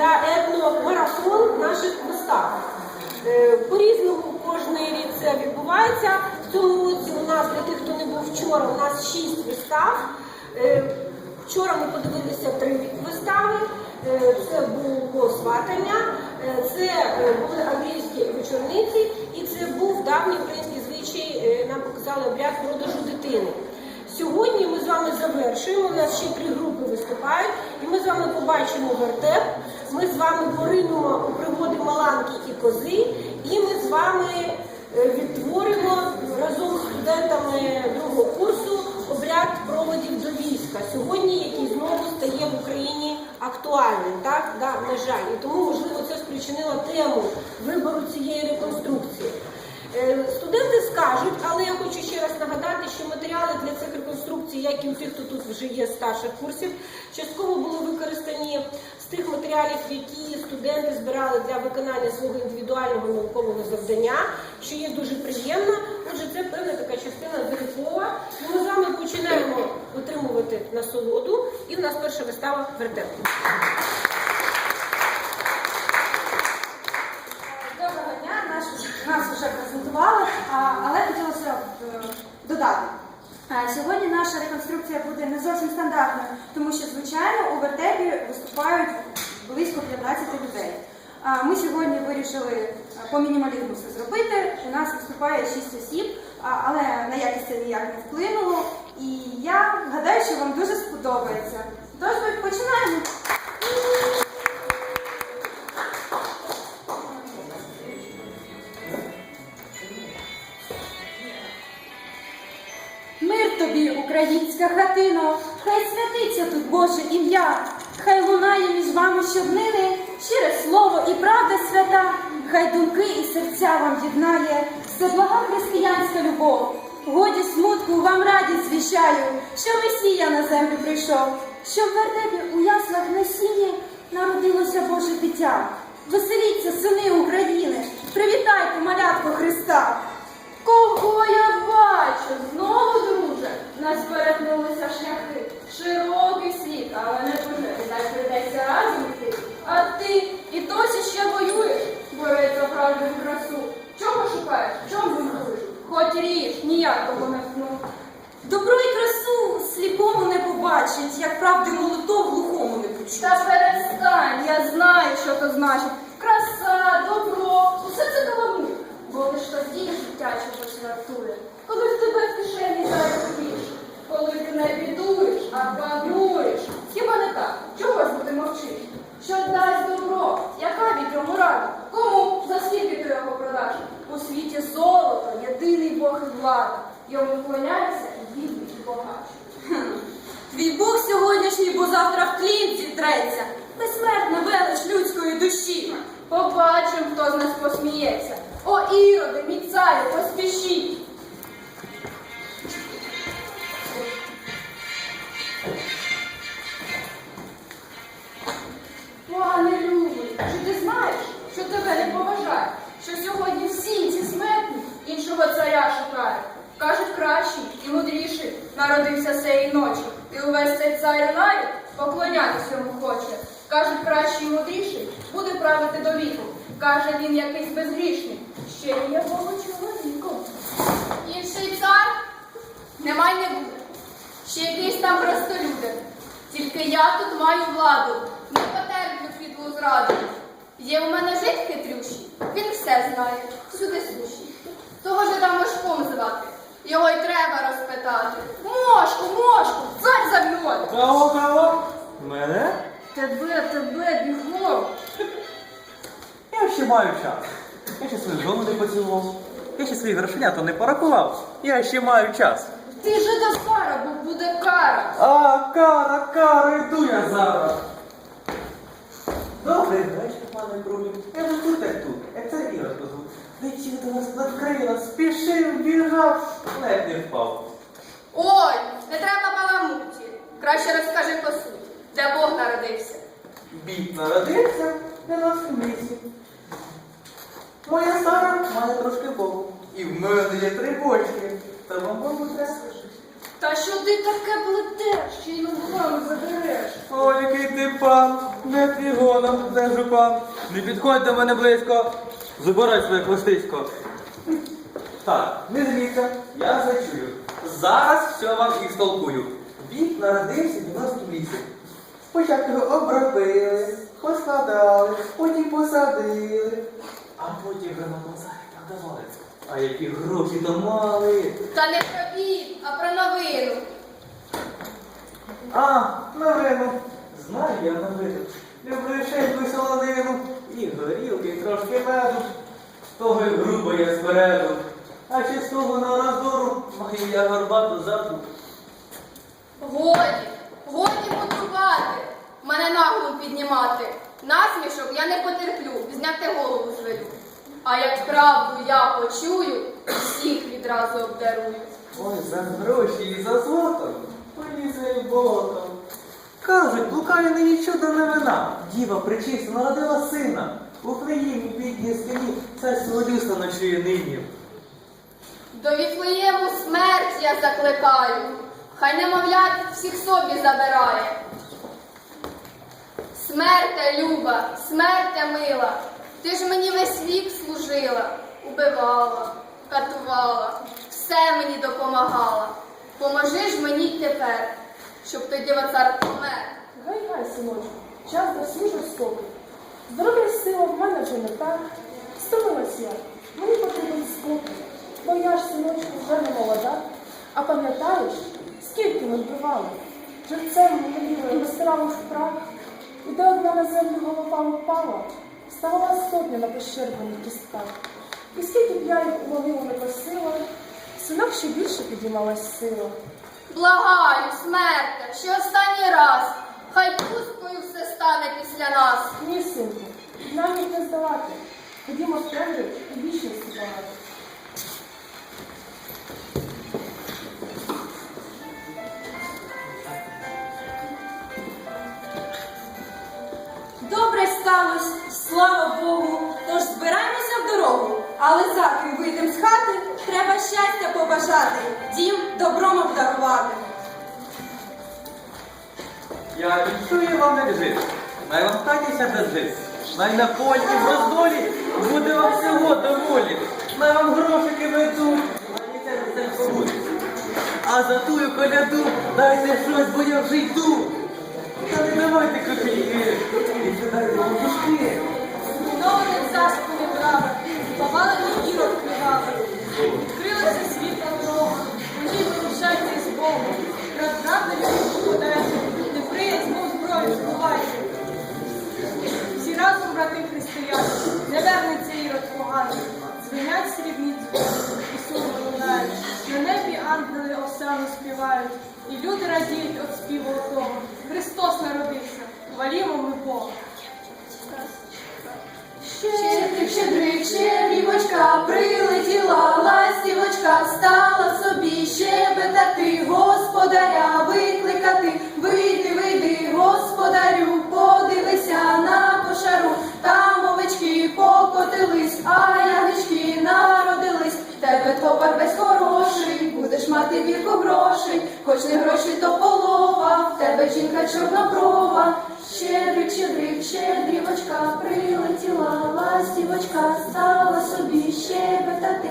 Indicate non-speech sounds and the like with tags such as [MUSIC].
да, етномарафон наших вистав. Е, По-різному кожний рік це відбувається. В цьому році у нас, для тих, хто не був вчора, у нас шість вистав. Е, Вчора ми подивилися три вистави. Е, Це було сватання, це були англійські вечорниці, і це був давній український звичай. Нам показали обряд продажу дитини. Сьогодні ми з вами завершуємо. У нас ще три групи виступають, і ми з вами побачимо вертеп. Ми з вами поринемо у пригоди Маланки і кози, і ми з вами е, відтворимо разом з студентами другого курсу обряд проводів до війська. Сьогодні, який знову стає в Україні актуальним, так да, на жаль, і тому можливо це спричинило тему вибору цієї реконструкції. Е, Студенти скажуть, але я хочу ще раз нагадати, що матеріали для цих реконструкцій, як і у тих, хто тут вже є старших курсів, частково були використані з тих матеріалів, які студенти збирали для виконання свого індивідуального наукового завдання, що є дуже приємно. Отже, це певна така частина залікова. І ми з вами починаємо отримувати насолоду. І в нас перша вистава вертеп. Доброго дня, наш, нас вже презентували, а, але хотілося е, додати. Сьогодні наша реконструкція буде не зовсім стандартною, тому що, звичайно, у вертепі виступають близько 15 людей. Ми сьогодні вирішили е, по мінімалізму все зробити. У нас виступає 6 осіб, але на якість це ніяк не вплинуло. І я гадаю, що вам дуже сподобається. Тож починаємо. Українська хатино, хай святиться тут Боже ім'я, хай лунає між вами щоднини, щире слово і правда свята, хай думки і серця вам єднає, все блага християнська любов. Годі смутку вам радість звіщаю, що Месія на землю прийшов, що в вертепі у яслах на сіні народилося Боже дитя. Веселіться, сини України, привітайте малятко Христа. Кого я бачу? Знову, друже, нас перетнулися шляхи. Широкий світ, але не дуже. Дай прийдеться разом йти. А ти і досі ще воюєш, борець за правду і красу. Чого шукаєш? Чому воюєш? Хоч ріж, ніякого не втну. Добро і красу сліпому не побачить, як правди молотов глухому не почуть. Та перестань, я знаю, що то значить. Краса, добро, усе це каламур. Бо лиш тоді життя чогось вартує, коли в тебе в кишені заробиш, коли ти не бідуєш, а пануєш. Хіба не так? Чого ж ти мовчиш? Що дасть добро? Яка від йому рада? Кому? За скільки ти його продаш? У золото, єдиний Бог і влада. Йому вклоняйся і бідні, і богач. Твій Бог сьогоднішній, бо завтра в клінці треться. Безсмертна велич людської душі. Побачимо, хто з нас посміється. О, іроди, мій царю, поспішіть. Народився сеї ночі, і увесь цей цар навіть поклонятися йому хоче. Кажуть, кращий і мудріший буде правити до віку. Каже він якийсь безгрішний, ще й є Богу чоловіком. Інший цар немає не буде. Ще якийсь там простолюдин. Тільки я тут маю владу, не потерплю підлу зраду. Є у мене жит хитрющий, він все знає, всюди сущий. Того ж там мошком звати. Його й треба розпитати. Мошку, мошку, цар зав'ює. Кого, кого? Мене? Тебе, тебе, бігом. [LAUGHS] Я ще маю час. Я ще свою жону не поцілував. Я ще свої грошенята не порахував. Я ще маю час. Ти же до скара, бо буде кара. А, кара, кара, йду я зараз. Добрий вечір, пане Крумі. Я вже тут, як тут, як це Іра позву. Летів до нас надкрила, спішив, біжав, ледь не впав. Ой, не треба баламуті. Краще розкажи по суті, де Бог народився. Бід народився для нас у лісі. Моя стара має трошки Богу. І в мене є три бочки. Та вам Богу треба. Та що ти таке плетеш, ще й ногами забереш? О, який ти пан, не твігоном, не жупан. Не підходь до мене близько. Забирай своє хвостисько. Так, не дивіться, я зачую. Зараз все вам і столкую. Вік народився в нас в лісі. Спочатку його обробили, поскладали, потім посадили, а потім вже на базарі продавали. А які гроші то мали. Та не про біль, а про новину. А, новину. Знаю я новину. Люблю і солонину, і горілки, трошки меду. Того й грубо я спереду. А чи з того на роздору маю я горбату заду. Годі, годі мудрувати, мене нагло піднімати. Насмішок я не потерплю, зняти голову звелю. А як правду я почую, всіх відразу обдарую. Ой, за гроші і за злото полізе й болотом. Кажуть, лукаві нині чудо новина. Діва причиста народила сина. У Україні бідній скині царство людство ночує нині. До Віфлеєму смерть я закликаю, хай немовлят всіх собі забирає. Смерте люба, смерте мила, ти ж мені весь вік служила, убивала, катувала, все мені допомагала. Поможи ж мені тепер, щоб той дівоцар помер. Гай, гай, синочку, час досі жорстокий. Здоров'я сила в мене вже не так. Стомилась я, мені потрібен спокій. Бо я ж, синочку, вже не молода. А пам'ятаєш, скільки ми вбивали? Живцем миліли, розтирали в прах. І де одна на землю голова впала, ставала сотня на пощербаних кістках. І скільки б я їх у не просила, синок ще більше підіймалась сила. Благаю, смерте, ще останній раз, хай пусткою все стане після нас. Ні, синку, нам їх не здавати. Ходімо в темряв і вічності багато. Добре сталося, слава Богу. Тож збираємося в дорогу. Але заки вийдемо з хати, треба щастя побажати, дім добром обдарувати. Я відчую вам не жит. Най вам хатіся без жит. Най на полі в роздолі буде вам всього доволі. Най вам грошики ведуть, най це все побудуть. А за тую коляду дайте щось, бо я вже йду. Та не давайте копійки, і дайте вам душки. Новий царство не брали, повалений ірод плювали. Ірод поганий. Дзвенять срібні і сумно лунають. На небі ангели осану співають, і люди радіють від співу того. Христос народився, хвалімо ми Бога. Щедрик, щедрик, щедрівочка, прилетіла ластівочка, стала собі щебетати, господаря викликати, хоч не гроші, то полова, в тебе жінка чорноброва, щедрик, щедрик, щедрівочка, прилетіла ластівочка, стала собі щебетати,